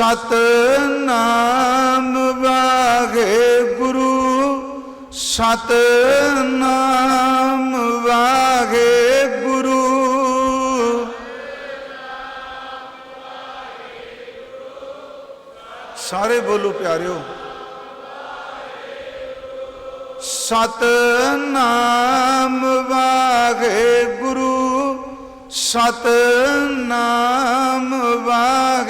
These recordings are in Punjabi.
ਸਤਨਾਮ ਵਾਹਿਗੁਰੂ ਸਤਨਾਮ ਵਾਹਿਗੁਰੂ। ਸਾਰੇ ਬੋਲੋ ਪਿਆਰਿਓ। ਸਤਨਾਮ ਵਾਹਿਗੁਰੂ ਸਤਨਾਮ ਵਾਹਿਗੁਰੂ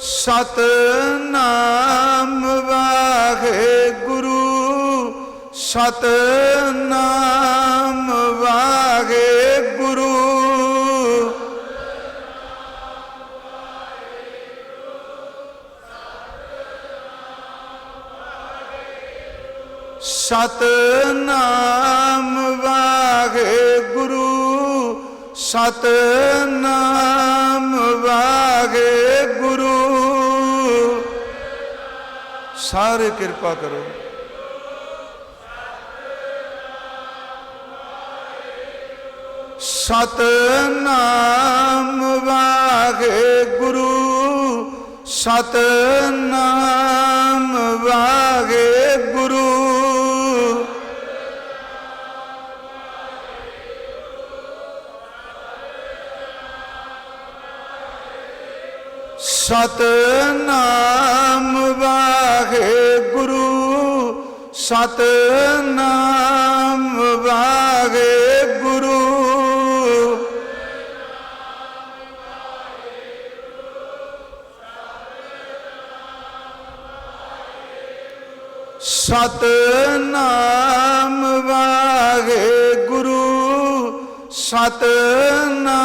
ਸਤਨਾਮ ਵਾਹਿਗੁਰੂ ਸਤਨਾਮ ਵਾਹਿਗੁਰੂ। ਸਤਨਾਮ ਵਾਹਿਗੁਰੂ ਸਤਨਾਮ ਸਾਰੇ ਕਿਰਪਾ ਕਰੋ। ਸਤਨਾਮ ਵਾਹਿਗੁਰੂ ਸਤਨਾਮ ਵਾਹਿਗੁਰੂ। ਸਤਨਾਮ ਵਾਹਿਗੁਰੂ ਸਤਨਾਮ ਵਾਹਿਗੁਰੂ ਸਤਨਾਮ ਵਾਹਿਗੁਰੂ ਸਤਨਾਮ।